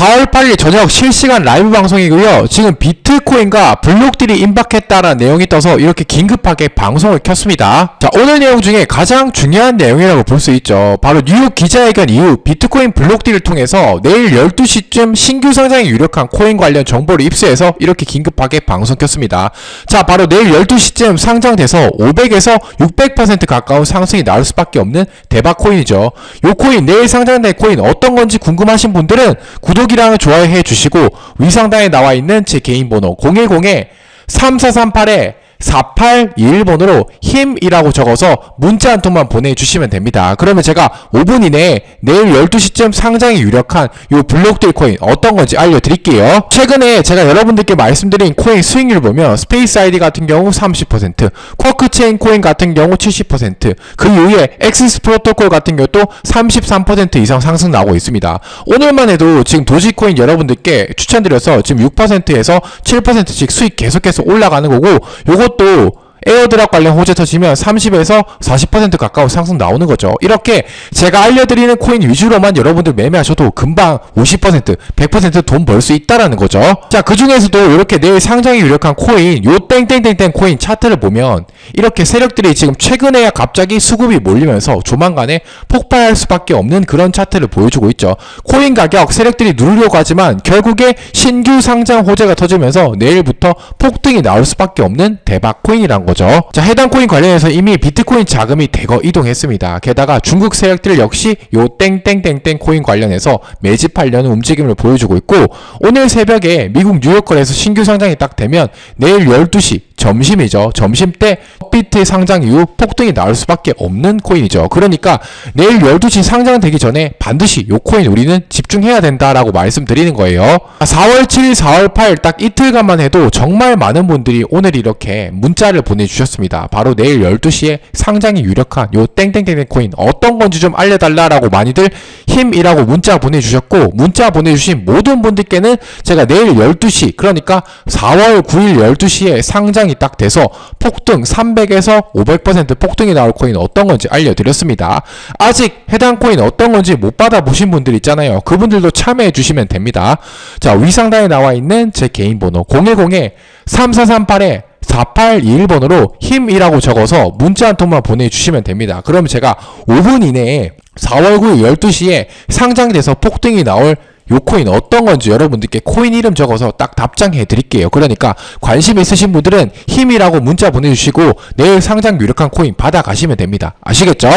4월 8일 저녁 실시간 라이브 방송이고요. 지금 비트코인과 블록딜이 임박했다라는 내용이 떠서 이렇게 긴급하게 방송을 켰습니다. 자, 오늘 내용 중에 가장 중요한 내용이라고 볼 수 있죠. 바로 뉴욕 기자회견 이후 비트코인 블록딜을 통해서 내일 12시쯤 신규 상장에 유력한 코인 관련 정보를 입수해서 이렇게 긴급하게 방송 켰습니다. 자, 바로 내일 12시쯤 상장돼서 500에서 600% 가까운 상승이 나올 수밖에 없는 대박 코인이죠. 요 코인 내일 상장될 코인 어떤 건지 궁금하신 분들은 구독 이랑 좋아해 주시고 위상단에 나와 있는 제 개인 번호 010에 3438에 4821번으로 힘이라고 적어서 문자 한 통만 보내주시면 됩니다. 그러면 제가 5분 이내에 내일 12시쯤 상장이 유력한 요 블록딜 코인 어떤 건지 알려드릴게요. 최근에 제가 여러분들께 말씀드린 코인 수익률 보면 스페이스 아이디 같은 경우 30%, 쿼크체인 코인 같은 경우 70%, 그 이후에 엑시스 프로토콜 같은 경우도 33% 이상 상승 나오고 있습니다. 오늘만 해도 지금 도지코인 여러분들께 추천드려서 지금 6%에서 7%씩 수익 계속해서 올라가는 거고 요것 도 에어드랍 관련 호재 터지면 30에서 40% 가까운 상승 나오는 거죠. 이렇게 제가 알려드리는 코인 위주로만 여러분들 매매하셔도 금방 50%, 100%돈 벌 수 있다라는 거죠. 자, 그 중에서도 이렇게 내일 상장이 유력한 코인, 요 땡땡땡땡 코인 차트를 보면 이렇게 세력들이 지금 최근에야 갑자기 수급이 몰리면서 조만간에 폭발할 수밖에 없는 그런 차트를 보여주고 있죠. 코인 가격 세력들이 누르려고 하지만 결국에 신규 상장 호재가 터지면서 내일부터 폭등이 나올 수밖에 없는 대박 코인이란 거죠. 자, 해당 코인 관련해서 이미 비트코인 자금이 대거 이동했습니다. 게다가 중국 세력들 역시 요 땡땡땡땡 코인 관련해서 매집하려는 움직임을 보여주고 있고 오늘 새벽에 미국 뉴욕 거래소 신규 상장이 딱 되면 내일 12시 점심이죠. 점심 때 업비트 상장 이후 폭등이 나올 수밖에 없는 코인이죠. 그러니까 내일 12시 상장되기 전에 반드시 요 코인 우리는 집중해야 된다라고 말씀드리는 거예요. 4월 7일, 4월 8일 딱 이틀간만 해도 정말 많은 분들이 오늘 이렇게 문자를 보내 주셨습니다. 바로 내일 12시에 상장이 유력한 요 땡땡땡땡 코인 어떤 건지 좀 알려달라라고 많이들 힘이라고 문자 보내주셨고 문자 보내주신 모든 분들께는 제가 내일 12시 그러니까 4월 9일 12시에 상장이 딱 돼서 폭등 300에서 500% 폭등이 나올 코인 어떤 건지 알려드렸습니다. 아직 해당 코인 어떤 건지 못 받아보신 분들 있잖아요. 그분들도 참여해 주시면 됩니다. 자 위상단에 나와 있는 제 개인 번호 010에 3438에 4821번으로 힘이라고 적어서 문자 한 통만 보내주시면 됩니다. 그럼 제가 5분 이내에 4월 9일 12시에 상장돼서 폭등이 나올 요 코인 어떤 건지 여러분들께 코인 이름 적어서 딱 답장해 드릴게요. 그러니까 관심 있으신 분들은 힘이라고 문자 보내주시고 내일 상장 유력한 코인 받아가시면 됩니다. 아시겠죠?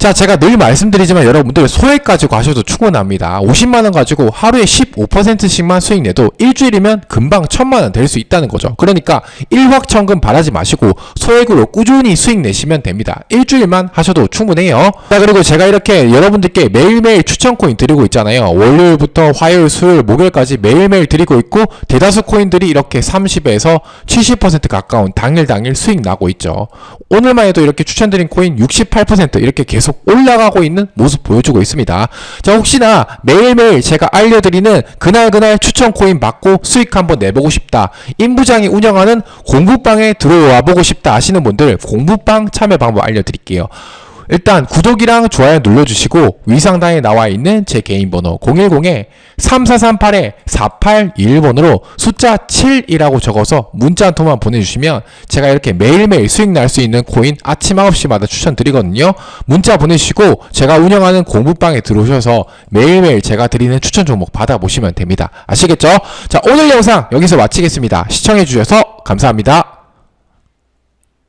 자, 제가 늘 말씀드리지만 여러분들 소액 가지고 하셔도 충분합니다. 50만원 가지고 하루에 15%씩만 수익 내도 일주일이면 금방 1000만원 될 수 있다는 거죠. 그러니까 일확천금 바라지 마시고 소액으로 꾸준히 수익 내시면 됩니다. 일주일만 하셔도 충분해요. 자, 그리고 제가 이렇게 여러분들께 매일매일 추천 코인 드리고 있잖아요. 월요일부터 화요일, 수요일, 목요일까지 매일매일 드리고 있고 대다수 코인들이 이렇게 30에서 70% 가까운 당일 당일 수익 나고 있죠. 오늘만 해도 이렇게 추천드린 코인 68% 이렇게 계속 올라가고 있는 모습 보여주고 있습니다. 자, 혹시나 매일매일 제가 알려드리는 그날그날 추천 코인 받고 수익 한번 내보고 싶다. 임부장이 운영하는 공부방에 들어와 보고 싶다 하시는 분들 공부방 참여 방법 알려드릴게요. 일단 구독이랑 좋아요 눌러주시고 위상단에 나와 있는 제 개인 번호 010에 3438에 4821번으로 숫자 7이라고 적어서 문자 한 통만 보내주시면 제가 이렇게 매일매일 수익 날 수 있는 코인 아침 9시마다 추천드리거든요. 문자 보내주시고 제가 운영하는 공부방에 들어오셔서 매일매일 제가 드리는 추천 종목 받아보시면 됩니다. 아시겠죠? 자 오늘 영상 여기서 마치겠습니다. 시청해주셔서 감사합니다.